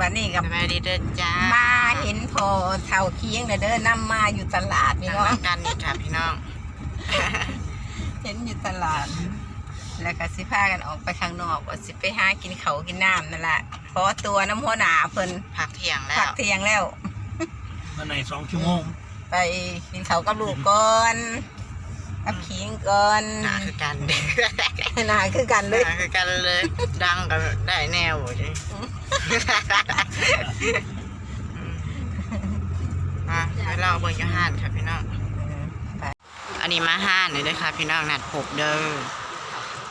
บัดนี้กับสบายดีเด้อจ้ามาเห็นพอเท่าเคียงน่ะเด้อนำมาอยู่ตลาดนี่นั่งเนาะน้ำกันนี่ค่ะพี่น้อง เห็นอยู่ตลาด แล้วก็สิพากันออกไปข้างนอกว่าสิไปหากินเขาวกินน้ำนั่นแหละเพราะว่าตัวน้ำหัวหนาเพิ่นพักเที่ยงแล้พักวเที่ยงแล้วมาในสองชั่วโมง ไปกินเขาวกับลูกก่อน กับขิงก่อนหนาคือกันเด้อหนาคือกันหเลยนาคือกันเลย ดังก็ได้แนวอยู่ดิอะไปเล่าเบิ่งอยู่ห้านค่ะพี่น้องอันนี้มาห้านเลยเด้อค่ะพี่น้องนัดพบเด้อ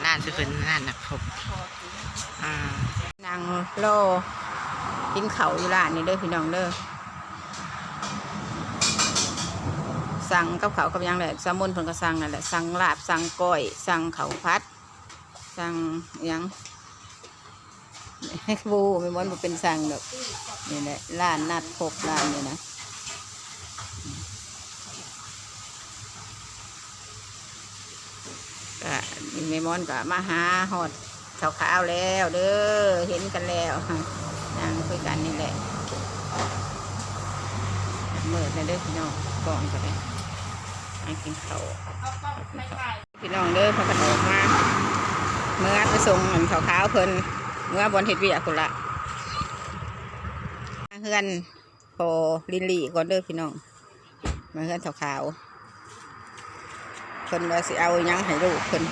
ร้านสุดๆร้านนัดพบอ่านางโลกินเขาวอยู่ร้านนี้เด้อพี่น้องเด้อ สั่งกับเขากับยังแหละสมุนเพิ่นก็สั่งนั่นแหละสั่งลาบสั่งก้อยสั่งเขาพัดสั่งยังบูไม่มอนบ่เป็นสั่งดอกนี่แหละร้านนัดพบร้านนี่นะก็แม่มอนก็มาหาฮอดขาวๆแล้วเด้อเห็นกันแล้วนั่งคุยกันนี่แหละเมื่อในเด้อพี่น้องก่อนก็ได้ นั่งกินข้าวพี่น้องเด้อพากันออกมาเมื่อไปส่งเงินขาวขาวๆเพิ่นเมื่อบนเฮ็ดเวียกคนละมาเฮือนพอลินลี่ก่อนเด้อพี่น้องมาเฮือนขาวขาวๆเพิ่นว่าสิเอาหยังให้ลูกเพิ่น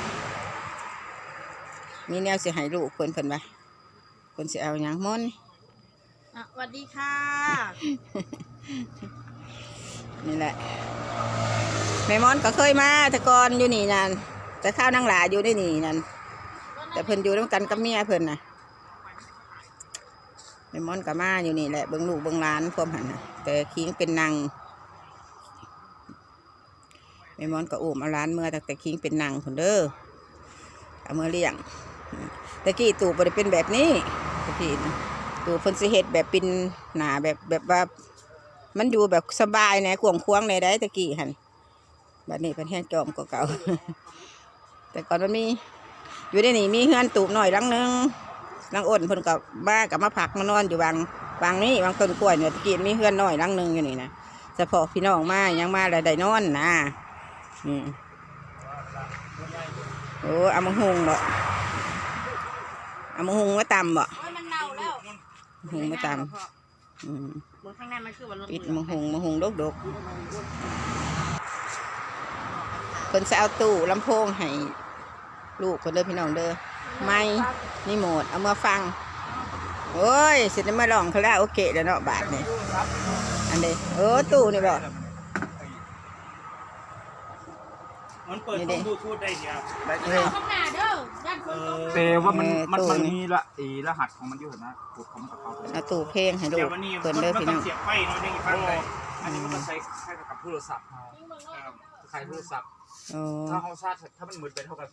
มีแนวสิให้ลูกเพิ่นเพิ่นว่าเพิ่นสิเอาหยังมอนอะสวัสดีค่ะ นี่แหละ แม่มอนก็เคยมาแต่ก่อนอยู่นี่นั่นแต่ข้าวนางหลาอยู่ในนี่นั่นแต่เพิ่นอยู่ด้วยกันกับเมียเพิ่นน่ะแม่มอนก็มาอยู่นี่แหละเบิ่งลูกเบิ่งหลานพร้อมหันนะแต่คิงเป็นนางแม่มอนก็อุ้มเอาหลานเมื่อแต่คิงเป็นนางคนเด้อเอามื่อเลี้ยงตะกี้ตู่บ่ได้เป็นแบบนี้ตะกี้ตู่เพิ่นสิเฮ็ดแบบเป็นหนาแบบแบบว่า มันอยู่แบบสบายแหนะกวงควางในได้ตะกี้หั่น บัดนี้เพิ่นแห้งจอมกว่าเก่า แต่ก่อนมันมี อยู่ในนี่มีเฮือนตูบหน่อยหลังหนึงหลังอ้นเพิ่นก็บ้ากับมาพักมานอนอยู่บางบางนี้บางต้นกล้วยเนี่ยตะกี้มีเฮือนน้อยหลังหนึงอยู่นี่นะเฉพาะพี่น้องมายังมาแล้วได้นอนนะอืมโอ้เอามาหุงเนาะเอามาหุงมาตำบ่โอ้ยมันเน่าแล้วหุงมาตำอืมบนข้างในมันคือวันรถปิดมาหุงมาหุงดกดกเพิ่นจะเอาตู้ลำโพงให้ลูกคนเด้อพี่น้องเด้อไม่นี่โหมดเอามาฟัง โอ้ยเสร็จแล้วมาลองเขาแล้วโอเคแล้วเนาะบาทนี่อันเด้เออตู้นี่บ่มันเปิดนี่ขดิองบลูทูธได้เนี่ยเฮ้ยข้างหน้าเด้อด้านคเอนตกอแต่ว่ามันเออมันตู้มันนี่มีละอีรหัสของมันอยู่เห็นไหมกดของมันกับเขาเอาตู้เพลงให้ลูเดี๋ยกววันนี้เพิ่นมันเด้อมันพี่ต้อน้งองเสียบไฟเนาะยังอีกฟังเลยอันนี้มันก็ใช้ใช้กับโทรศัพท์เอา ใช้โทรศัพท์ โอ้ถ้าเขาชาร์จถ้ามันมืดไปเท่ากับ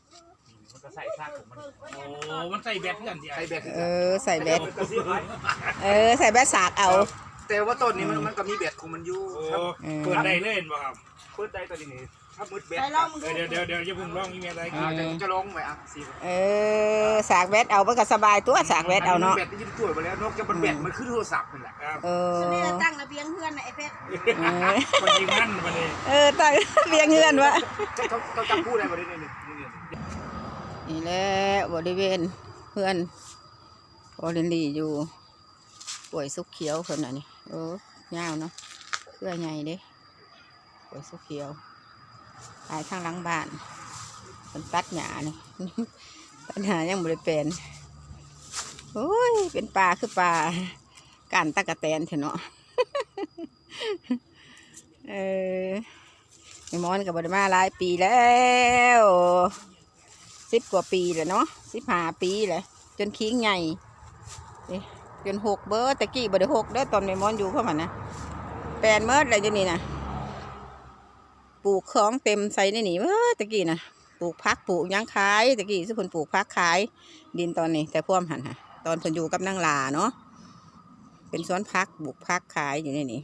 มันก็ใส่ชาร์จของมันโอ้มันใส่แบตเพื่อนเดียวใช้แบตเออใส่แบตมันก็เสียบไว้เออใส่แบตสากเอา แต่ว่าต้นนี้มันมันก็มีแบตของมันอยู่โอ้ครับเออเปิดได้เล่นบ่ครับเปิดได้ตัวนี้ ถ้ามืดแบตไปลองมึงเดี๋ยวเดี๋ยวเดี๋ยวอย่าเพิ่งร้องอีเมลอะไรอ่าจะจะลองไหมอะสิเออสากแบตเอามันก็สบายตัวสากแบตเอาเนาะแบตที่ยึดตัวไปแล้วนอกจากมันแบตมันคือโทรศัพท์นั่นแหละครับเออฉันนี่จะตั้งระเบียงเพื่อนนะไอ้เพชรเออคนยิงนั่นมาเลยเออตั้งเรียงเงื่อนวะเขาเขาจำพูดอะไรมาได้เนี่ยนี่นี่นี่แหละบริเวณเพื่อนโอเรนดีอยู่ป่วยสุกเขียวคนน่ะนี่โอ้ยาวเนาะเพื่อใหญ่เด้ป่วยสุกเขียว ตายทางหลังบ้านเป็นตัดหญ้านี่ปัญหายังบริเป็นโอ้ยเป็นปลาคือปลาการตะกะแตนเถอะเนาะเออไอ้มอนกับบริมาหลายปีแล้วสิบกว่าปีแล้วเนาะสิบห้าปีเลยจนคิงใหญ่จนหกเบอร์ตะกี้บริหกเด้อตอนไอ้มอนอยู่เข้ามานะแปลนเมิดอไรอยู่นี่นะ ปลูกของเต็มใส่ในนี่เมื่อตะกี้นะปลูกพักปลูกหยังขายตะกี้สุพนปลูกพักขาย ดินตอนนี้ แต่พ่วมหันฮะตอนเพิ่นอยู่กับนางลาเนาะเป็นสวนพักปลูกพักขายอยู่ในนี่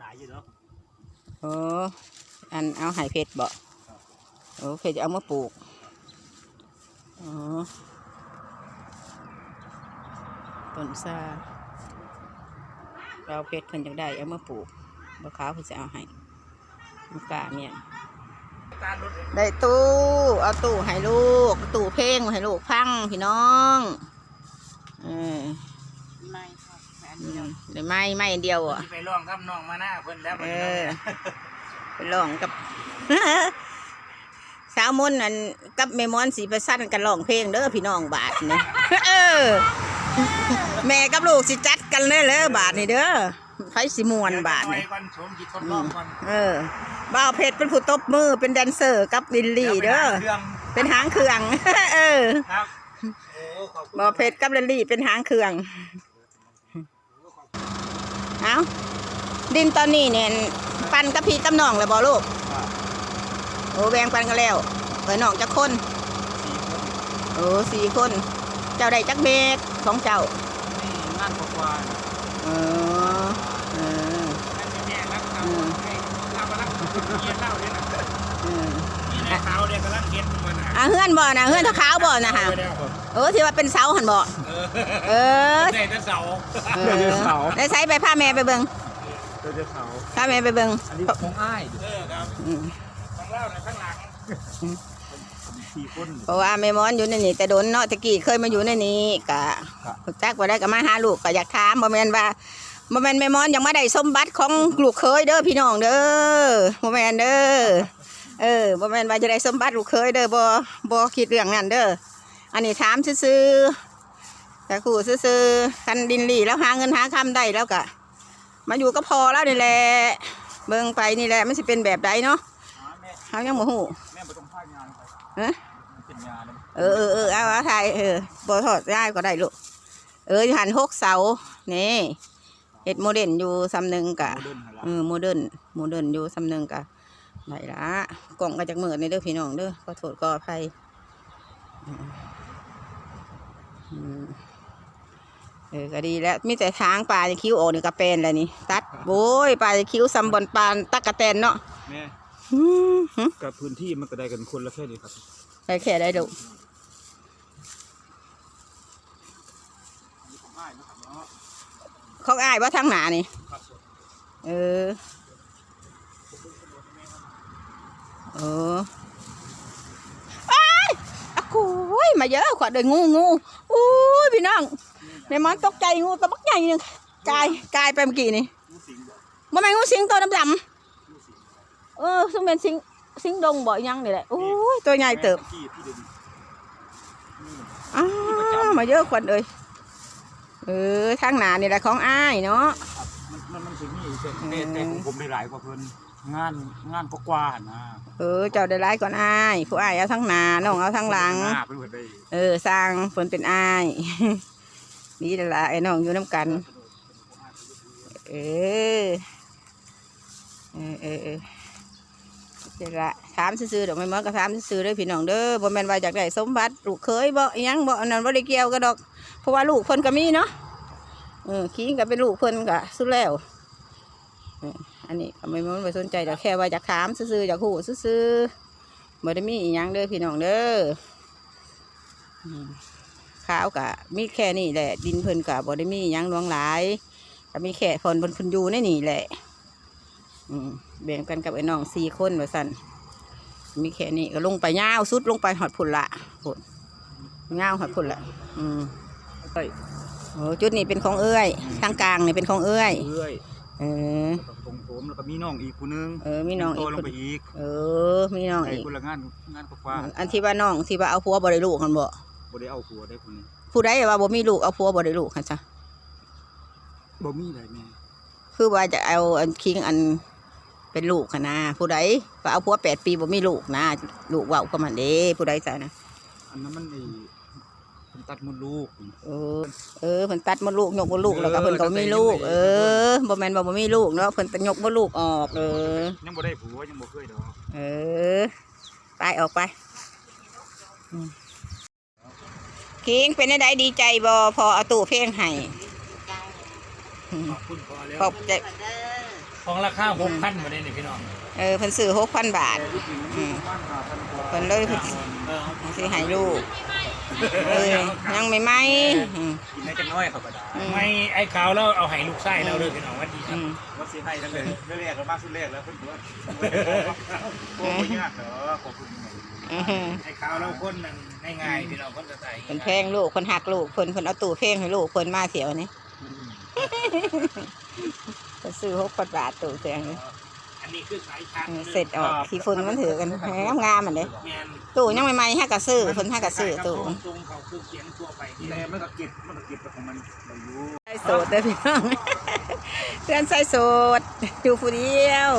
หลายอยู่เนาะโอ้อันเอาไห่เพชรบ่โอ้เพชรจะเอามาปลูกอ๋อต้นซา เราเพชรเพิ่นจักได้เอามาปลูกบ่ขาวเพิ่นสิเอาให้มันกล้าเมียนตาลรถได้ตู้เอาตู้ให้ลูก ตู้เพลงให้ลูกฟังพี่น้องเออไม่ครับอันอืนี้มได้ไม้ไม้เดียวอะไปลองทำน้องมาหน้าเพิ่นแล้วเอพิ่นอไปลองกับสาวมนต์นั่นกับแม่มอนสีประสันกันร้องเพลงเด้อพี่น้องบาทนี่เออ แม่กับลูกสิจัดกันเลยเลยบาทนี่เด้อไฟสิมวนบาทนี่นี่ก่อนชมจิตทดลองก่อนเออบ่าวเพชรเป็นผู้ตบมือเป็นแดนเซอร์กับลิลลี่เด้อเครื่องเป็นหางเครื่องเออครับโอ้ขอบคุณบ่าวเพชรกับลิลลี่เป็นหางเครื่องเอาดินตอนนี้เนี่ยปันกับพี่กับน้องแล้วบ่ลูกโอ้แบ่งปันกันแล้วเอ้ยน้องจักคนโอ้สี่คน เจ้าได้จักเมตรของเจ้า นี่งานกว่าเออเออนั่นแม่รักเขาให้เรามารักเยี่ยนเล่าเนี่ยนะเออนี่นะเขาเนี่ยกำลังเก็บมันนะอะเฮือนบ่นะเฮือนตะขาวบ่นะฮะไปแล้วเออที่ว่าเป็นเสาหันบ่เออเออได้แต่เสาเออได้ใช้ไปพาแม่ไปเบิ่งเดี๋ยวจะเขาพาแม่ไปเบิ่งอันนี้ของอ้ายเออครับอืมของเราเนี่ยข้างหลัง สี่คนเพราะว่าแม่มอนอยู่ในนี่แต่โดนเนาะตะกี้เคยมาอยู่ในนี้กะครับรู้จักว่าได้ก็มาหาลูกก็อยากถามบ่แม่นว่าบ่แม่นแม่มอนยังมาได้สมบัติของลูกเคยเด้อพี่น้องเด้อบ่แม่นเด้อเออบ่แม่นว่าจะได้สมบัติลูกเคยเด้อบ่บ่คิดเรื่องนั้นเด้ออันนี้ถามซื่อๆแต่คู่ซื่อๆคันดินหลีแล้วหาเงินหาคำได้แล้วก็มาอยู่ก็พอแล้วนี่แหละเบิ่งไปนี่แหละมันสิเป็นแบบใดเนาะแม่เฮายังบ่ฮู้แม่ไปตรงท่างานไปฮะ เป็นงานเออเออเออเอาเอาถ่ายเออบ่ถอดได้ก็ได้ลูกเออหันหกเสานี่เฮ็ดโมเดิร์นอยู่ซ้ำหนึงกะเดินหาละเออโมเดิร์นโมเดิร์นอยู่ซ้ำหนึงกะไหนละกล่องก็จากมือในเด้อพี่น้องเด้อขอโทษก็อภัยอืมอืมเออก็ดีแล้วมีแต่ทางปลาจะคิ้วออกนี่ก็เป็นแล้วนี่ตัดโว้ยปลาจะคิ้วซ้ำบอนปลาตักกะแตนเนาะแม่อืมหึกับพื้นที่มันก็ได้กันคนละแค่นี้ครับได้แค่ได้ลูก ของอ้ายนะครับ เขาอ้ายว่าทางหนานี่ เออ เอออ้ายอะกูยมาเยอะกว่าเดินงูงูอู้ยพี่น้องแม่มอนตกใจงูตัวบักใหญ่หนึงกายกายไปเมื่อกี้นี่งูสิงบ่บ่แม่นงูสิงตัวดำดำๆเออซึ่งเป็นสิงสิงดงบ่อยยังนี่แหละโอ้ยตัวใหญ่เติบอ้ามาเยอะกว่าเลย เออทางหนานี่แหละของอ้ายเนาะครับมันมันมันถึงนี่แต่แต่แต่ของผมได้หลายกว่าเพิ่นงานงานก็กว่าหั่นนะเออเจ้าได้ร้ายก่อนอ้ายผู้อ้ายเอาทั้งหนาน้องเอาทั้งหลัง หน้าเป็นเพิ่นได้เออสร้างฝนเป็นอ้าย นี่แหละไอ้น้องอยู่น้ำกัน เออเออเออเออเดี๋ยวละถามซื่อๆดอกไม้มอก็ถามซื่อๆเด้อพี่น้องเด้อบ่แม่นว่าอยากได้สมบัติลูกเคยบ่อิหยังบ่อันนั้นบ่ได้เกี่ยวกันดอก เพราะว่าลูกเพิ่นก็มีเนาะเออคิงก็เป็นลูกเพิ่นก็สุดแล้วอันนี้ก็ไม่มันไปสนใจดอกแค่ว่าอยากถามซื่อๆอยากฮู้ซื่อๆบ่ได้มีอีหยังเด้อพี่น้องเด้อข้าวกะมีแค่นี้แหละ ดินเพิ่นกะบ่ได้มีหยังหลวงหลายก็มีแค่พนเพิ่นพิ่นอยู่ในนี่แหละแบ่งกันกับไอ้น้องสี่คนว่าสั่นมีแค่นี้ก็ลงไปยาวสุดลงไปหอดพุ่นละพุ่นยาวหอดพุ่นละอืม เอ้ยโอ้จุดนี้เป็นของเอื้อยทางกลางนี่เป็นของเอื้อยเอ้ยเออแล้วก็ของผมแล้วก็มีน้องอีกคนนึงเออมีน้องอีโตกลคงนไปอีกเออมีน้องไอ้อีกคนละงานงานก็กว่าอันที่ว่าน้องที่ว่าเอาผัวบ่ได้ลูกกันบ่บ่ได้เอาผัวได้คนนี้ผู้ใดว่าบ่มีลูกเอาผัวบ่ได้ลูกค่ะจ้ะบ่มีได้แม่คือว่าจะเอาอันคิงอันเป็นลูกค่ะนะผู้ใดว่าเอาผัวแปดปีบ่มีลูกนะลูกเว่าก็มันเด้ผู้ใดใส่นะอันนั้นมันไอ้ เพิ่นตัดมดลูก เออ เออเพิ่นตัดมดลูกยกมดลูกแล้วก็เพิ่นก็บ่มีลูก เออบ่แม่นว่าบ่มีลูกเนาะเพิ่นยกมดลูกออก เออ ยังบ่ได้ผัวยังบ่เคยดอกเออ ไปออกไปอืมคิงเป็นได้ดีใจบ่พอเอาตู้เพลงให้อืมขอบคุณพอแล้วขอบใจ ของราคาหกพันมาได้นี่พี่น้องเออเพิ่นซื้อ6,000บาท อืมบ้านหาพันกว่าเพิ่นเลยเพิ่นเออสิให้ลูก เออยังไม่ไหมอืมในให้จังน้อยเขาก็ได้อืมไม่ไอ้ขาวแล้วเอาให้ลูกไส้เราเลยพี่น้องวันดีคอืรับมว่าสิให้ทั้งเลยเรื่องแรกก็มากสุดแรกแล้วเพิ่นว่าโอ้ยยากเหรอขอบคุณอือหือไอ้ขาวเราคนนั่นง่ายๆพี่น้องคนจะใส่เพิ่นแพงลูกเพิ่นหักลูกเพิ่นเพิ่นเอาตู้เพลงให้ลูกเพิ่นมาเถียวนี้เพิ่นซื้อ6บาทตู้เพลงนี่อั นนี้คือสายชาร์อืมจเสร็จออกที่ฝุ่นมันถือกันงามๆมันเด้แมนตู้ยังใหม่ๆฮักกะซื้อเพิ่นฮักกะซื้อตู้ตรงเขาคือเขียนตัวไปที่แต่มันก็เก็บมันก็เก็บของมันไปอยู่ใส่โสดเด้อพี่น้องเพื่อนใส่โสดอยู่ผู้เดียว